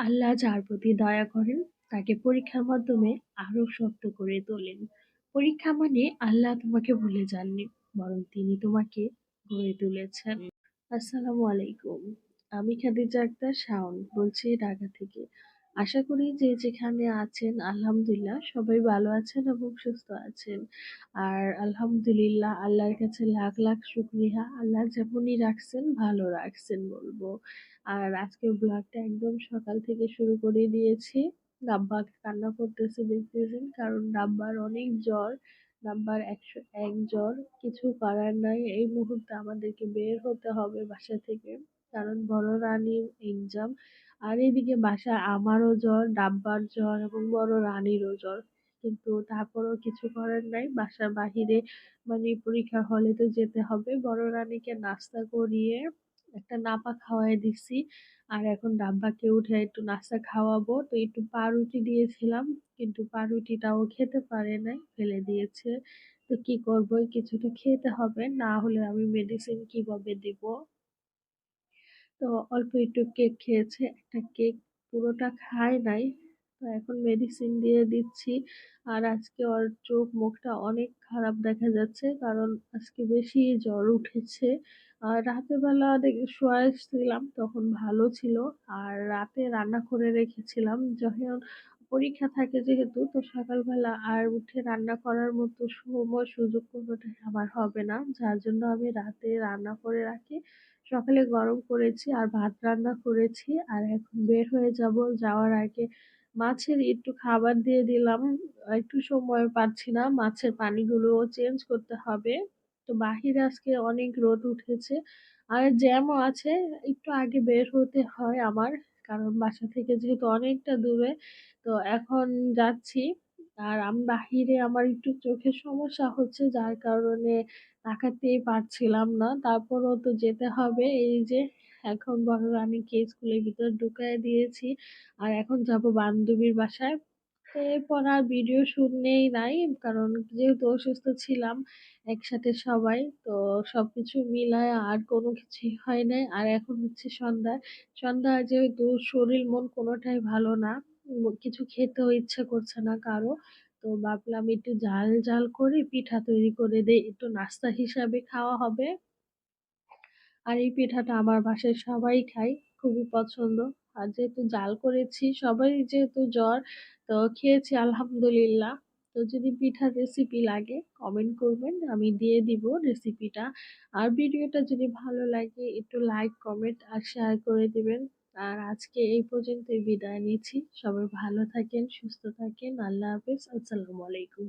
আল্লাহ যার প্রতি দয়া করেন, তাকে পরীক্ষার মাধ্যমে আরও শক্ত করে তোলেন। পরীক্ষা মানে আল্লাহ তোমাকে ভুলে যাননি, বরং তিনি তোমাকে গড়ে তুলেছেন। আসসালামু আলাইকুম, আমি খাদিজা আক্তার শাওন, বলছি ঢাকা থেকে। আশা করি যে যেখানে আছেন, আলহামদুলিল্লাহ, সবাই ভালো আছেন এবং সুস্থ আছেন। আর আলহামদুলিল্লাহ, আল্লাহর কাছে লাখ লাখ শুক্রিয়া। আল্লাহ যেমনই রাখছেন, ভালো রাখছেন বলব। আর আজকের ব্লগটা একদম সকাল থেকে শুরু করে দিয়েছি। ডাব্বা কান্না করতেছে দেখতেছেন, কারণ ডাব্বার অনেক জ্বর ডাব্বার একশো এক জ্বর। কিছু করার নাই, এই মুহূর্তে আমাদেরকে বের হতে হবে বাসা থেকে। কারণ বড় রানীর এক্সাম আর এদিকে বাসায় আমারও জ্বর, ডাব্বার জ্বর এবং বড় রানীরও জ্বর। কিন্তু তারপরেও কিছু করার নাই। বাসার বাহিরে মানে পরীক্ষার হলে তো যেতে হবে। বড় রানীকে নাস্তা করিয়ে একটা নাপা খাওয়াই দিছি। আর এখন ডাব্বাকে উঠে একটু নাস্তা খাওয়াবো। তো একটু পাউরুটি দিয়েছিলাম, কিন্তু পাউরুটিটাও খেতে পারে নাই, ফেলে দিয়েছে। তো কি করব? কিছুটা খেতে হবে, না হলে আমি মেডিসিন কীভাবে দিব? তো অল্প একটু কেক খেয়েছে, একটা কেক পুরোটা খায় নাই। তো এখন মেডিসিন দিয়ে দিচ্ছি। আর আজকে ওর চোখ মুখটা অনেক খারাপ দেখা যাচ্ছে, কারণ আজকে বেশি জ্বর উঠেছে। আর রাতের বেলা শুয়েছিলাম তখন ভালো ছিল। আর রাতে রান্না করে রেখেছিলাম। যখন পরীক্ষা থাকে যেহেতু, তো সকালবেলা আর উঠে রান্না করার মতো সময় সুযোগ কোনোটাই আমার হবে না। যার জন্য আমি রাতে রান্না করে রাখি। সকালে গরম করেছি আর ভাত রান্না করেছি আর এখন বের হয়ে যাব। যাওয়ার আগে মাছের একটু খাবার দিয়ে দিলাম। একটু সময় পাচ্ছি না, মাছের পানিগুলো চেঞ্জ করতে হবে। তো বাহিরে আজকে অনেক রোদ উঠেছে। আর জ্যামও আছে, একটু আগে বের হতে হয় আমার। কারণ বাসা থেকে যেহেতু অনেকটা দূরে, তো এখন যাচ্ছি। আর আমি, বাহিরে আমার একটু চোখের সমস্যা হচ্ছে, যার কারণে তাকাতেই পারছিলাম না। তারপরও তো যেতে হবে। এই যে এখন বড় রানীকে স্কুলের ভিতর ঢুকাই দিয়েছি, আর এখন যাব বান্ধবীর বাসায়। এরপর আর ভিডিও শুট নেই নাই কারণ যেহেতু অসুস্থ ছিলাম একসাথে সবাই, তো সবকিছু মিলায় আর কোনো কিছুই হয় নাই। আর এখন হচ্ছে সন্ধ্যা সন্ধ্যা যেহেতু শরীর মন কোনোটাই ভালো না, কিছু খেতেও ইচ্ছে করছে না কারও, তো ভাবলাম একটু জাল জাল করে পিঠা তৈরি করে দেই, একটু নাস্তা হিসাবে খাওয়া হবে। আর এই পিঠাটা আমার বাসায় সবাই খায়, খুবই পছন্দ। আর যেহেতু জাল করেছি, সবাই যেহেতু জ্বর, তো খেয়েছি আলহামদুলিল্লাহ। তো যদি পিঠার রেসিপি লাগে কমেন্ট করবেন, আমি দিয়ে দিব রেসিপিটা আর ভিডিওটা যদি ভালো লাগে, একটু লাইক কমেন্ট আর শেয়ার করে দিবেন। আর আজকে এই পর্যন্তই বিদায় নিচ্ছি। সবাই ভালো থাকেন, সুস্থ থাকেন। আল্লাহ হাফিজ। আসসালামু আলাইকুম।